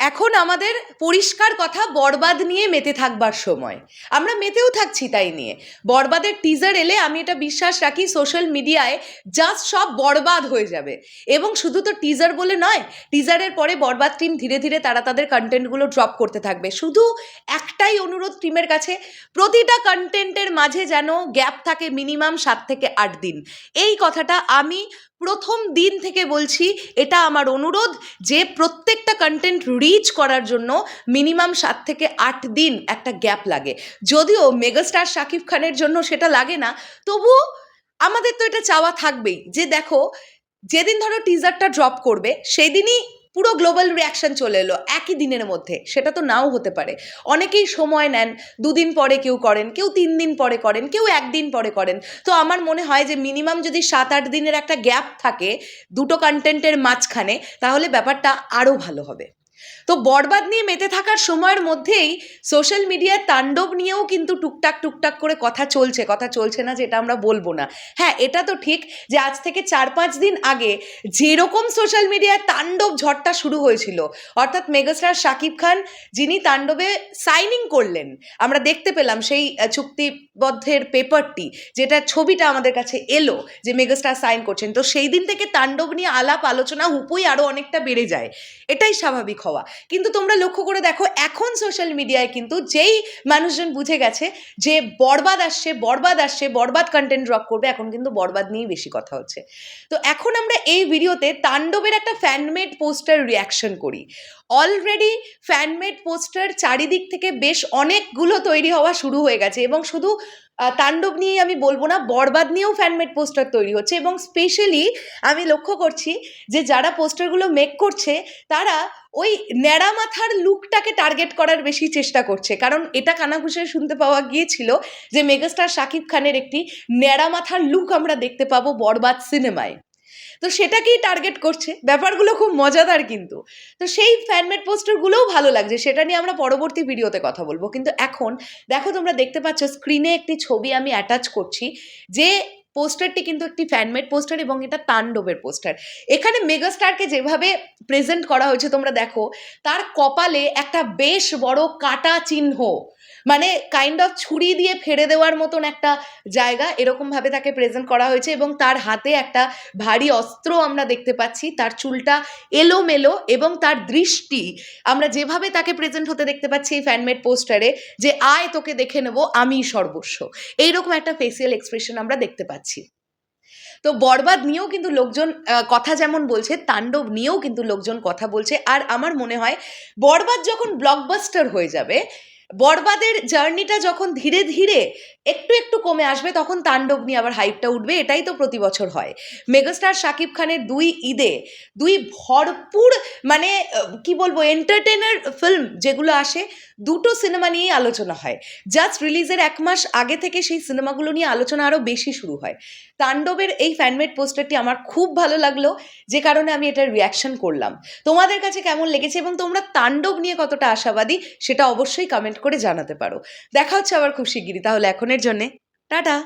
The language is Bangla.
এখন আমাদের পরিষ্কার কথা বরবাদ নিয়ে মেতে থাকবার সময়। আমরা মেতেও থাকছি তাই নিয়ে। বরবাদের টিজার এলে আমি এটা বিশ্বাস রাখি সোশ্যাল মিডিয়ায় জাস্ট সব বরবাদ হয়ে যাবে। এবং শুধু তো টিজার বলে নয় টিজারের পরে বরবাদ টিম ধীরে ধীরে তারা তাদের কন্টেন্টগুলো ড্রপ করতে থাকবে। শুধু একটাই অনুরোধ টিমের কাছে, প্রতিটা কন্টেন্টের মাঝে যেন গ্যাপ থাকে মিনিমাম সাত থেকে আট দিন। এই কথাটা আমি প্রথম দিন থেকে বলছি, এটা আমার অনুরোধ যে প্রত্যেকটা কন্টেন্ট রিচ করার জন্য মিনিমাম সাত থেকে আট দিন একটা গ্যাপ লাগে। যদিও মেগাস্টার শাকিব খানের জন্য সেটা লাগে না, তবু আমাদের তো এটা চাওয়া থাকবেই। যে দেখো, যেদিন ধরো টিজারটা ড্রপ করবে সেই দিনই পুরো গ্লোবাল রিয়াকশন চলে এলো, একই দিনের মধ্যে। সেটা তো নাও হতে পারে। অনেকেই সময় নেন, দুদিন পরে কেউ করেন, কেউ তিন দিন পরে করেন, কেউ একদিন পরে করেন। তো আমার মনে হয় যে মিনিমাম যদি সাত আট দিনের একটা গ্যাপ থাকে, দুটো কন্টেন্টের মাঝখানে, তাহলে ব্যাপারটা আরও ভালো হবে। তো বরবাদ নিয়ে মেতে থাকার সময়ের মধ্যেই সোশ্যাল মিডিয়ায় তাণ্ডব নিয়েও কিন্তু টুকটাক টুকটাক করে কথা চলছে কথা চলছে না যে এটা আমরা বলব না। হ্যাঁ এটা তো ঠিক যে আজ থেকে চার, পাঁচ দিন আগে যেরকম সোশ্যাল মিডিয়ায় তাণ্ডব ঝড়টা শুরু হয়েছিল, অর্থাৎ মেগাস্টার শাকিব খান যিনি তাণ্ডবে সাইনিং করলেন, আমরা দেখতে পেলাম সেই চুক্তিবদ্ধের পেপারটি যেটা ছবিটা আমাদের কাছে এলো যে মেগাস্টার সাইন করছেন। তো সেই দিন থেকে তাণ্ডব নিয়ে আলাপ, আলোচনা, হুপুই আরও অনেকটা বেড়ে যায়। এটাই স্বাভাবিক হওয়া। কিন্তু তোমরা লক্ষ্য করে দেখো, এখন সোশ্যাল মিডিয়ায় কিন্তু যেই মানুষজন বুঝে গেছে যে বরবাদ আসছে বরবাদ আসছে, বরবাদ কন্টেন্ট ড্রপ করবে, এখন কিন্তু বরবাদ নিয়েই বেশি কথা হচ্ছে। তো এখন আমরা এই ভিডিওতে তাণ্ডবের একটা ফ্যানমেড পোস্টার রিয়াকশন করি। অলরেডি ফ্যানমেড পোস্টার চারিদিক থেকে বেশ অনেকগুলো তৈরি হওয়া শুরু হয়ে গেছে এবং শুধু তাণ্ডব নিয়েই আমি বলব না, বরবাদ নিয়েও ফ্যানমেড পোস্টার তৈরি হচ্ছে এবং স্পেশালি আমি লক্ষ্য করছি যে যারা পোস্টারগুলো মেক করছে, তারা ওই ন্যাড়া মাথার লুকটাকে টার্গেট করার বেশি চেষ্টা করছে। কারণ এটা কানাঘুষে শুনতে পাওয়া গিয়েছিল যে মেগাস্টার শাকিব খানের একটি ন্যাড়া মাথার লুক আমরা দেখতে পাবো বরবাদ সিনেমায় তো সেটাকেই টার্গেট করছে। ব্যাপারগুলো খুব মজাদার কিন্তু। তো সেই ফ্যানমেড পোস্টারগুলোও ভালো লাগছে। সেটা নিয়ে আমরা পরবর্তী ভিডিওতে কথা বলব। কিন্তু এখন দেখো তোমরা দেখতে পাচ্ছ স্ক্রিনে একটি ছবি আমি অ্যাটাচ করছি যে পোস্টারটি কিন্তু একটি ফ্যানমেড পোস্টার এবং এটা তাণ্ডবের পোস্টার। এখানে মেগাস্টারকে যেভাবে প্রেজেন্ট করা হয়েছে তোমরা দেখো, তার কপালে একটা বেশ বড় কাটা চিহ্ন। মানে কাইন্ড অফ ছুরি দিয়ে ফেড়ে দেওয়ার মতন একটা জায়গা এরকমভাবে তাকে প্রেজেন্ট করা হয়েছে এবং তার হাতে একটা ভারী অস্ত্র আমরা দেখতে পাচ্ছি। তার চুলটা এলোমেলো এবং তার দৃষ্টি, আমরা যেভাবে তাকে প্রেজেন্ট হতে দেখতে পাচ্ছি এই ফ্যানমেড পোস্টারে যে, আয়, তোকে দেখে নেব আমি সর্বস্ব। এইরকম একটা ফেসিয়াল এক্সপ্রেশন আমরা দেখতে পাচ্ছি। তো বরবাদ নিয়েও কিন্তু লোকজন কথা যেমন বলছে, তাণ্ডব নিয়েও কিন্তু লোকজন কথা বলছে। আর আমার মনে হয়, বরবাদ যখন ব্লকবাস্টার হয়ে যাবে বরবাদের জার্নিটা যখন ধীরে ধীরে একটু একটু কমে আসবে, তখন তাণ্ডব নিয়ে আবার হাইপটা উঠবে, এটাই তো প্রতি বছর হয়। মেগাস্টার শাকিব খানের দুই ঈদে দুই ভরপুর মানে কি বলব এন্টারটেনার ফিল্ম যেগুলো আসে, দুটো সিনেমা নিয়েই আলোচনা হয়। জাস্ট রিলিজের এক মাস আগে থেকে সেই সিনেমাগুলো নিয়ে আলোচনা আরও বেশি শুরু হয়। তাণ্ডবের এই ফ্যানমেড পোস্টারটি আমার খুব ভালো লাগল, যে কারণে আমি এটার রিয়াকশন করলাম। তোমাদের কাছে কেমন লেগেছে এবং তোমরা তাণ্ডব নিয়ে কতটা আশাবাদী, সেটা অবশ্যই কমেন্ট করে জানাতে পারো। দেখা হচ্ছে আবার খুব শিগগিরই তাহলে এখনের জন্যে টাটা।